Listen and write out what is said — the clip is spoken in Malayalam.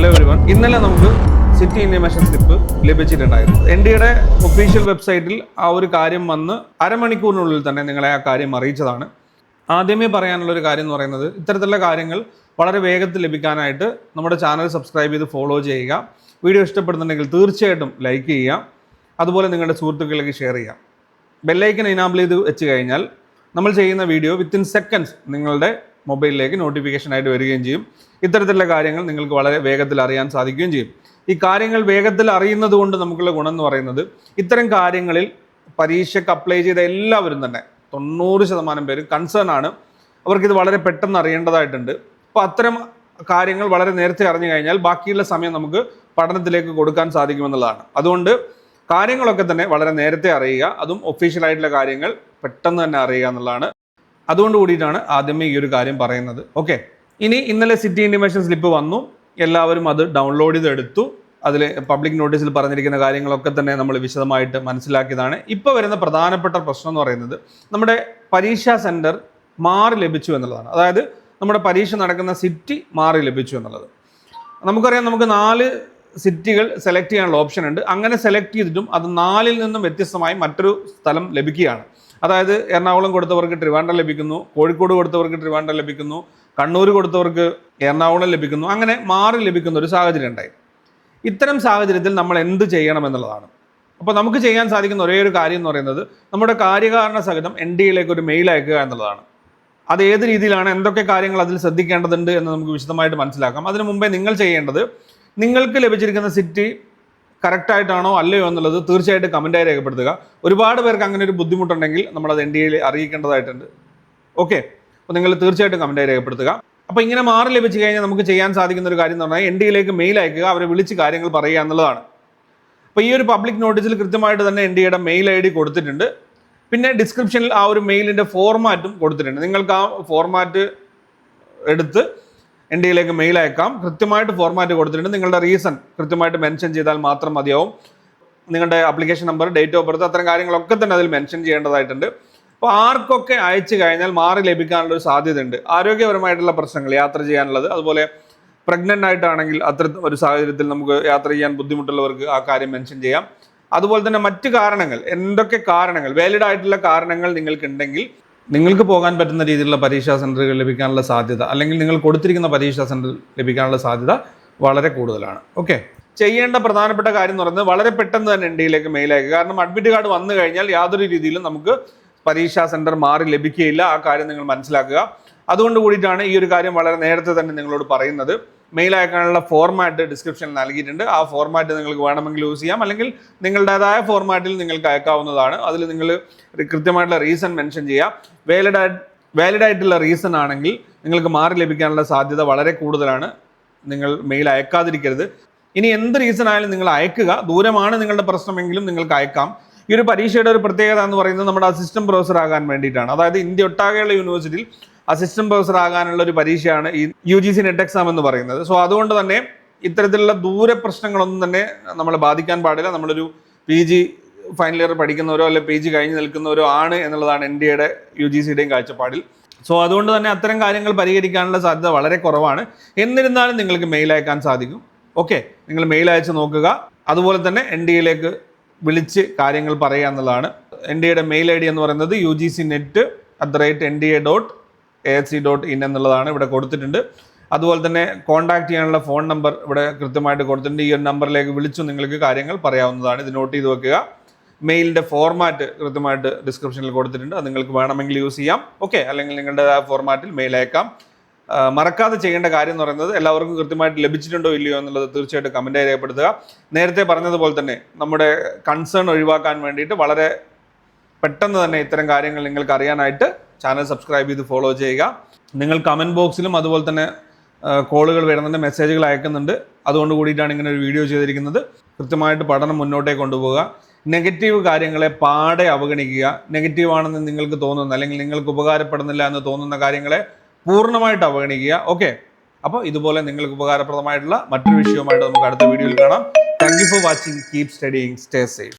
ഹലോ എവരിവൺ ഇന്നലെ നമുക്ക് സിറ്റി ഇൻഫർമേഷൻ സ്ലിപ്പ് ലഭിച്ചിട്ടുണ്ടായിരുന്നു. എൻ ഡിയുടെ ഒഫീഷ്യൽ വെബ്സൈറ്റിൽ ആ ഒരു കാര്യം വന്ന് അരമണിക്കൂറിനുള്ളിൽ തന്നെ നിങ്ങളെ ആ കാര്യം അറിയിച്ചതാണ്. ആദ്യമേ പറയാനുള്ള ഒരു കാര്യം എന്ന് പറയുന്നത് ഇത്തരത്തിലുള്ള കാര്യങ്ങൾ വളരെ വേഗത്തിൽ ലഭിക്കാനായിട്ട് നമ്മുടെ ചാനൽ സബ്സ്ക്രൈബ് ചെയ്ത് ഫോളോ ചെയ്യുക. വീഡിയോ ഇഷ്ടപ്പെടുന്നുണ്ടെങ്കിൽ തീർച്ചയായിട്ടും ലൈക്ക് ചെയ്യുക. അതുപോലെ നിങ്ങളുടെ സുഹൃത്തുക്കളിലേക്ക് ഷെയർ ചെയ്യുക. ബെല്ലൈക്കൻ ഇനാബിൾ ചെയ്ത് വെച്ച് കഴിഞ്ഞാൽ നമ്മൾ ചെയ്യുന്ന വീഡിയോ വിത്തിൻ സെക്കൻഡ്സ് നിങ്ങളുടെ മൊബൈലിലേക്ക് നോട്ടിഫിക്കേഷൻ ആയിട്ട് വരികയും ചെയ്യും. ഇത്തരത്തിലുള്ള കാര്യങ്ങൾ നിങ്ങൾക്ക് വളരെ വേഗത്തിൽ അറിയാൻ സാധിക്കുകയും ചെയ്യും. ഈ കാര്യങ്ങൾ വേഗത്തിൽ അറിയുന്നത് കൊണ്ട് നമുക്കുള്ള ഗുണം എന്ന് പറയുന്നത് ഇത്തരം കാര്യങ്ങളിൽ പരീക്ഷയ്ക്ക് അപ്ലൈ ചെയ്ത എല്ലാവരും തന്നെ തൊണ്ണൂറ് ശതമാനം പേരും കൺസേൺ ആണ്. അവർക്കിത് വളരെ പെട്ടെന്ന് അറിയേണ്ടതായിട്ടുണ്ട്. അപ്പോൾ അത്തരം കാര്യങ്ങൾ വളരെ നേരത്തെ അറിഞ്ഞു കഴിഞ്ഞാൽ ബാക്കിയുള്ള സമയം നമുക്ക് പഠനത്തിലേക്ക് കൊടുക്കാൻ സാധിക്കുമെന്നുള്ളതാണ്. അതുകൊണ്ട് കാര്യങ്ങളൊക്കെ തന്നെ വളരെ നേരത്തെ അറിയുക അതും ഒഫീഷ്യലായിട്ടുള്ള കാര്യങ്ങൾ പെട്ടെന്ന് തന്നെ അറിയുക എന്നുള്ളതാണ്. അതുകൊണ്ട് കൂടിയിട്ടാണ് ആദ്യമേ ഈ ഒരു കാര്യം പറയുന്നത്. ഓക്കെ ഇനി ഇന്നലെ സിറ്റി ഇൻഡിമേഷൻ സ്ലിപ്പ് വന്നു. എല്ലാവരും അത് ഡൗൺലോഡ് ചെയ്തെടുത്തു. അതിൽ പബ്ലിക് നോട്ടീസിൽ പറഞ്ഞിരിക്കുന്ന കാര്യങ്ങളൊക്കെ തന്നെ നമ്മൾ വിശദമായിട്ട് മനസ്സിലാക്കിയതാണ്. ഇപ്പോൾ വരുന്ന പ്രധാനപ്പെട്ട പ്രശ്നം എന്ന് പറയുന്നത് നമ്മുടെ പരീക്ഷാ സെന്റർ മാറി ലഭിച്ചു എന്നുള്ളതാണ്. അതായത് നമ്മുടെ പരീക്ഷ നടക്കുന്ന സിറ്റി മാറി ലഭിച്ചു എന്നുള്ളത്. നമുക്കറിയാം നമുക്ക് നാല് സിറ്റികൾ സെലക്ട് ചെയ്യാനുള്ള ഓപ്ഷൻ ഉണ്ട്. അങ്ങനെ സെലക്ട് ചെയ്തിട്ടും അത് നാലിൽ നിന്നും വ്യത്യസ്തമായി മറ്റൊരു സ്ഥലം ലഭിക്കുകയാണ്. അതായത് എറണാകുളം കൊടുത്തവർക്ക് ട്രിവാൻഡ്രം ലഭിക്കുന്നു കോഴിക്കോട് കൊടുത്തവർക്ക് ട്രിവാൻഡ്രം ലഭിക്കുന്നു കണ്ണൂർ കൊടുത്തവർക്ക് എറണാകുളം ലഭിക്കുന്നു അങ്ങനെ മാറി ലഭിക്കുന്ന ഒരു സാഹചര്യം ഉണ്ടായി. ഇത്തരം സാഹചര്യത്തിൽ നമ്മൾ എന്ത് ചെയ്യണം എന്നുള്ളതാണ്. അപ്പോൾ നമുക്ക് ചെയ്യാൻ സാധിക്കുന്ന ഒരേ ഒരു കാര്യം എന്ന് പറയുന്നത് നമ്മുടെ കാര്യകാരണ സഹിതം എൻ ഡി എയിലേക്ക് ഒരു മെയിൽ അയക്കുക എന്നുള്ളതാണ്. അത് ഏത് രീതിയിലാണ് എന്തൊക്കെ കാര്യങ്ങൾ അതിൽ ശ്രദ്ധിക്കേണ്ടതുണ്ട് എന്ന് നമുക്ക് വിശദമായിട്ട് മനസ്സിലാക്കാം. അതിനു മുമ്പേ നിങ്ങൾ ചെയ്യേണ്ടത് നിങ്ങൾക്ക് ലഭിച്ചിരിക്കുന്ന സിറ്റി കറക്റ്റ് ആയിട്ടാണോ അല്ലയോ എന്നുള്ളത് തീർച്ചയായിട്ടും കമന്റായി രേഖപ്പെടുത്തുക. ഒരുപാട് പേർക്ക് അങ്ങനെ ഒരു ബുദ്ധിമുട്ടുണ്ടെങ്കിൽ നമ്മളത് എൻ ഡി എയിൽ അറിയിക്കേണ്ടതായിട്ടുണ്ട്. ഓക്കെ അപ്പോൾ നിങ്ങൾ തീർച്ചയായിട്ടും കമന്റായി രേഖപ്പെടുത്തുക. അപ്പോൾ ഇങ്ങനെ മാറി ലഭിച്ചു കഴിഞ്ഞാൽ നമുക്ക് ചെയ്യാൻ സാധിക്കുന്ന ഒരു കാര്യം എന്ന് പറഞ്ഞാൽ എൻ ഡി എയിലേക്ക് മെയിൽ അയക്കുക അവരെ വിളിച്ച് കാര്യങ്ങൾ പറയുക എന്നുള്ളതാണ്. അപ്പോൾ ഈ ഒരു പബ്ലിക് നോട്ടീസിൽ കൃത്യമായിട്ട് തന്നെ എൻ ഡി എയുടെ മെയിൽ ഐ ഡി കൊടുത്തിട്ടുണ്ട്. പിന്നെ ഡിസ്ക്രിപ്ഷനിൽ ആ ഒരു മെയിലിന്റെ ഫോർമാറ്റും കൊടുത്തിട്ടുണ്ട്. നിങ്ങൾക്ക് ആ ഫോർമാറ്റ് എടുത്ത് എൻ മെയിൽ അയക്കാം. കൃത്യമായിട്ട് ഫോർമാറ്റ് കൊടുത്തിട്ടുണ്ട്. നിങ്ങളുടെ റീസൺ കൃത്യമായിട്ട് മെൻഷൻ ചെയ്താൽ മാത്രം മതിയാവും. നിങ്ങളുടെ application number date of birth അത്തരം കാര്യങ്ങളൊക്കെ തന്നെ അതിൽ മെൻഷൻ ചെയ്യേണ്ടതായിട്ടുണ്ട്. അപ്പോൾ ആർക്കൊക്കെ അയച്ചു കഴിഞ്ഞാൽ മാറി ലഭിക്കാനുള്ള ഒരു സാധ്യതയുണ്ട്. ആരോഗ്യപരമായിട്ടുള്ള പ്രശ്നങ്ങൾ യാത്ര ചെയ്യാനുള്ളത് അതുപോലെ പ്രഗ്നന്റ് ആയിട്ടാണെങ്കിൽ അത്ര ഒരു സാഹചര്യത്തിൽ നമുക്ക് യാത്ര ചെയ്യാൻ ബുദ്ധിമുട്ടുള്ളവർക്ക് ആ കാര്യം മെൻഷൻ ചെയ്യാം. അതുപോലെ തന്നെ മറ്റു കാരണങ്ങൾ എന്തൊക്കെ കാരണങ്ങൾ വാലിഡ് ആയിട്ടുള്ള കാരണങ്ങൾ നിങ്ങൾക്കുണ്ടെങ്കിൽ നിങ്ങൾക്ക് പോകാൻ പറ്റുന്ന രീതിയിലുള്ള പരീക്ഷാ സെന്ററുകൾ ലഭിക്കാനുള്ള സാധ്യത അല്ലെങ്കിൽ നിങ്ങൾ കൊടുത്തിരിക്കുന്ന പരീക്ഷാ സെന്റർ ലഭിക്കാനുള്ള സാധ്യത വളരെ കൂടുതലാണ്. ഓക്കെ ചെയ്യേണ്ട പ്രധാനപ്പെട്ട കാര്യം എന്ന് പറയുന്നത് വളരെ പെട്ടെന്ന് തന്നെ ഇന്ത്യയിലേക്ക് മെയിൽ കാരണം അഡ്മിറ്റ് കാർഡ് വന്നു കഴിഞ്ഞാൽ യാതൊരു രീതിയിലും നമുക്ക് പരീക്ഷാ സെന്റർ മാറി ലഭിക്കുകയില്ല. ആ കാര്യം നിങ്ങൾ മനസ്സിലാക്കുക. അതുകൊണ്ട് കൂടിയിട്ടാണ് ഈ ഒരു കാര്യം വളരെ നേരത്തെ തന്നെ നിങ്ങളോട് പറയുന്നത്. മെയിൽ അയക്കാനുള്ള ഫോർമാറ്റ് ഡിസ്ക്രിപ്ഷനിൽ നൽകിയിട്ടുണ്ട്. ആ ഫോർമാറ്റ് നിങ്ങൾക്ക് വേണമെങ്കിൽ യൂസ് ചെയ്യാം. അല്ലെങ്കിൽ നിങ്ങളുടേതായ ഫോർമാറ്റിൽ നിങ്ങൾക്ക് അയക്കാവുന്നതാണ്. അതിൽ നിങ്ങൾ കൃത്യമായിട്ടുള്ള റീസൺ മെൻഷൻ ചെയ്യാം വാലിഡ് വാലിഡ് ആയിട്ടുള്ള റീസൺ ആണെങ്കിൽ നിങ്ങൾക്ക് മാറി ലഭിക്കാനുള്ള സാധ്യത വളരെ കൂടുതലാണ്. നിങ്ങൾ മെയിൽ അയക്കാതിരിക്കരുത്. ഇനി എന്ത് റീസൺ ആയാലും നിങ്ങൾ അയക്കുക. ദൂരമാണ് നിങ്ങളുടെ പ്രശ്നമെങ്കിലും നിങ്ങൾക്ക് അയക്കാം. ഈ ഒരു പരീക്ഷയുടെ ഒരു പ്രത്യേകത എന്ന് പറയുന്നത് നമ്മുടെ അസിസ്റ്റന്റ് പ്രൊഫസർ ആകാൻ വേണ്ടിയിട്ടാണ്. അതായത് ഇന്ത്യ ഒട്ടാകെയുള്ള യൂണിവേഴ്സിറ്റിയിൽ അസിസ്റ്റന്റ് പ്രൊഫസർ ആകാനുള്ള ഒരു പരീക്ഷയാണ് ഈ U G C net exam എന്ന് പറയുന്നത്. സോ അതുകൊണ്ട് തന്നെ ഇത്തരത്തിലുള്ള ദൂര പ്രശ്നങ്ങളൊന്നും തന്നെ നമ്മളെ ബാധിക്കാൻ പാടില്ല. നമ്മളൊരു പി ജി ഫൈനൽ ഇയർ പഠിക്കുന്നവരോ അല്ലെ പി ജി കഴിഞ്ഞ് നിൽക്കുന്നവരോ ആണ് എന്നുള്ളതാണ് എൻ ഡി എയുടെ യു ജി സിയുടെയും കാഴ്ചപ്പാടിൽ. സോ അതുകൊണ്ട് തന്നെ അത്തരം കാര്യങ്ങൾ പരിഹരിക്കാനുള്ള സാധ്യത വളരെ കുറവാണ്. എന്നിരുന്നാലും നിങ്ങൾക്ക് മെയിൽ അയക്കാൻ സാധിക്കും. ഓക്കെ നിങ്ങൾ മെയിൽ അയച്ച് നോക്കുക. അതുപോലെ തന്നെ എൻ ഡി എയിലേക്ക് വിളിച്ച് കാര്യങ്ങൾ പറയുക എന്നുള്ളതാണ്. എൻ ഡി എയുടെ മെയിൽ ഐ ഡി എന്ന് പറയുന്നത് U G C net at the rate N D A dot A H C dot in എന്നുള്ളതാണ് ഇവിടെ കൊടുത്തിട്ടുണ്ട്. അതുപോലെ തന്നെ കോൺടാക്ട് ചെയ്യാനുള്ള ഫോൺ നമ്പർ ഇവിടെ കൃത്യമായിട്ട് കൊടുത്തിട്ടുണ്ട്. ഈ ഒരു നമ്പറിലേക്ക് വിളിച്ചു നിങ്ങൾക്ക് കാര്യങ്ങൾ പറയാവുന്നതാണ്. ഇത് നോട്ട് ചെയ്ത് വെക്കുക. മെയിലിന്റെ ഫോർമാറ്റ് കൃത്യമായിട്ട് ഡിസ്ക്രിപ്ഷനിൽ കൊടുത്തിട്ടുണ്ട്. അത് നിങ്ങൾക്ക് വേണമെങ്കിൽ യൂസ് ചെയ്യാം. ഓക്കെ അല്ലെങ്കിൽ നിങ്ങളുടെ ആ ഫോർമാറ്റിൽ മെയിൽ അയക്കാം. മറക്കാതെ ചെയ്യേണ്ട കാര്യം എന്ന് പറയുന്നത് എല്ലാവർക്കും കൃത്യമായിട്ട് ലഭിച്ചിട്ടുണ്ടോ ഇല്ലയോ എന്നുള്ളത് തീർച്ചയായിട്ടും കമന്റായി രേഖപ്പെടുത്തുക. നേരത്തെ പറഞ്ഞതുപോലെ തന്നെ നമ്മുടെ കൺസേൺ ഒഴിവാക്കാൻ വേണ്ടിയിട്ട് വളരെ പെട്ടെന്ന് തന്നെ ഇത്തരം കാര്യങ്ങൾ നിങ്ങൾക്ക് അറിയാനായിട്ട് ചാനൽ സബ്സ്ക്രൈബ് ചെയ്ത് ഫോളോ ചെയ്യുക. നിങ്ങൾ കമന്റ് ബോക്സിലും അതുപോലെ തന്നെ കോളുകൾ വരുന്നുണ്ട് മെസ്സേജുകൾ അയക്കുന്നുണ്ട്. അതുകൊണ്ട് കൂടിയിട്ടാണ് ഇങ്ങനെ ഒരു വീഡിയോ ചെയ്തിരിക്കുന്നത്. കൃത്യമായിട്ട് പഠനം മുന്നോട്ടേ കൊണ്ടുപോകുക നെഗറ്റീവ് കാര്യങ്ങളെ പാടെ അവഗണിക്കുക. നെഗറ്റീവാണെന്ന് നിങ്ങൾക്ക് തോന്നുന്ന അല്ലെങ്കിൽ നിങ്ങൾക്ക് ഉപകാരപ്പെടുന്നില്ല എന്ന് തോന്നുന്ന കാര്യങ്ങളെ പൂർണമായിട്ട് അവഗണിക്കുക. ഓക്കെ അപ്പോൾ ഇതുപോലെ നിങ്ങൾക്ക് ഉപകാരപ്രദമായിട്ടുള്ള മറ്റൊരു വിഷയവുമായിട്ട് നമുക്ക് അടുത്ത വീഡിയോയിൽ കാണാം. Thank you for watching keep studying stay safe